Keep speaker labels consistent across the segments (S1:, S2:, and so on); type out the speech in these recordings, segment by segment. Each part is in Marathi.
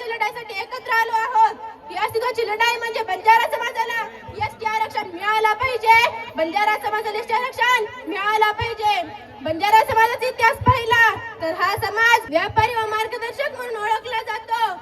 S1: अस्तित्वाच्या लढाईसाठी एकत्र आलो आहोत. ही अस्तित्वाची लढाई म्हणजे बंजारा समाजाला एसटी आरक्षण मिळाला पाहिजे. बंजारा समाजाला एसटी आरक्षण मिळाला पाहिजे. बंजारा समाजाचा इतिहास पाहिला तर हा समाज व्यापारी व मार्गदर्शक म्हणून ओळखला जातो.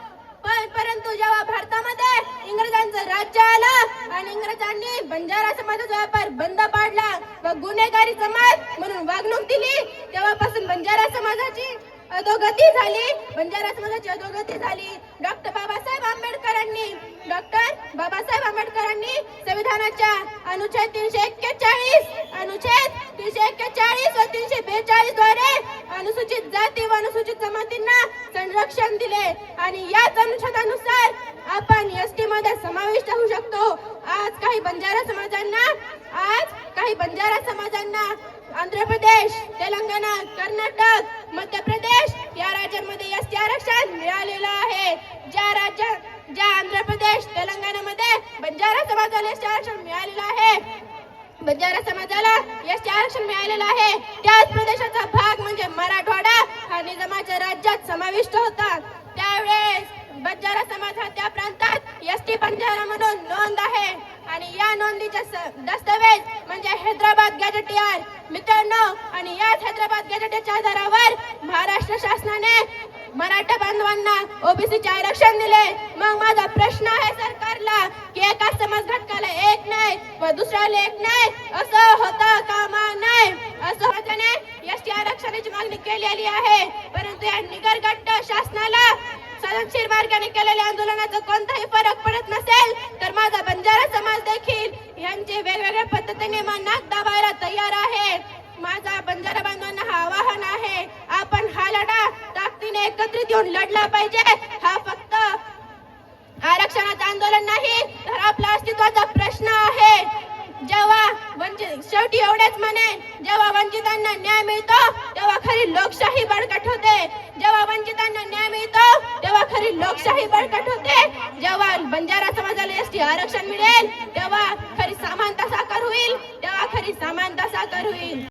S1: पण परंतु जेव्हा भारतामध्ये इंग्रजांचं राज्य आलं आणि इंग्रजांनी बंजारा समाजाचा व्यापार बंद पाडला व गुन्हेगारी समाज म्हणून वागणूक दिली तेव्हापासून बंजारा समाजाची अधोगती झाली. बंजारा समाजाची अधोगती झाली. डॉक्टर बाबासाहेब आंबेडकरांनी डॉक्टर बाबासाहेब आंबेडकरांनी संविधानाच्या अनुच्छेद तीनशे एक्केचाळीस अनुच्छेद तीनशे एक्केचाळीस व तीनशे बेचाळीसद्वारे अनुसूचित जाती व अनुसूचित जमातींना संरक्षण दिले. आणि याच अनुच्छेदानुसार आपण एस टी मध्ये समाविष्ट होऊ शकतो. आज काही बंजारा समाजांना आज काही बंजारा समाजांना आंध्र प्रदेश तेलंगणा कर्नाटक मध्य प्रदेश या राज्यांमध्ये एस टी आरक्षण मिळालेलं आहे. ज्या राज्यात ज्या आंध्र प्रदेश तेलंगणामध्ये बंजारा समाजाला एस टी आरक्षण मिळालेलं आहे. बंजारा समाजाला एस टी आरक्षण मिळालेलं आहे. त्याच प्रदेशाचा भाग म्हणजे मराठवाडा हा निजामाच्या राज्यात समाविष्ट होता. त्यावेळेस बंजारा समाज हा त्या प्रांतात एस टी बंजारा म्हणून नोंद आहे. आणि या नोंदीच्या स- दस्तावेज हैदराबाद गॅजेट यार। मित्रांनो आणि याच हैदराबाद गॅजेटच्या आधारावर महाराष्ट्र शासनाने मराठा बांधवांना ओबीसीचे आरक्षण दिले. मग माझा प्रश्न आहे सरकारला की एका समाज घटकाला एक नाही व दुसऱ्याला एक नाही असं होतं कामा नाही? असं होत्याने एस टी आरक्षणाची मागणी केलेली आहे. परंतु या निगरगट्ट शासनाला सदनशीर मार्गाने केलेल्या आंदोलनाचा कोणताही फरक पडत नसेल तर माझा बंजारा समाज देखील यांचे वेगवेगळ्या पद्धतीने मान नाक दाबायला तयार आहेत. माझा बंजारा बांधवांना हा आवाहन आहे. आपण हा लढा ताकदीने एकत्रित येऊन लढला पाहिजे. हा फक्त आरक्षणाचं आंदोलन नाही तर आपला अस्तित्वाचा प्रश्न आहे. जेव्हा वंचित शेवटी एवढेच म्हणेन जेव्हा वंचितांना न्याय मिळतो तेव्हा खरी लोकशाही बळकट होते. जेव्हा वंचितांना न्याय मिळतो तेव्हा खरी लोकशाही बळकट होते. जेव्हा बंजारा समाजाला एसटी आरक्षण मिळेल तेव्हा खरी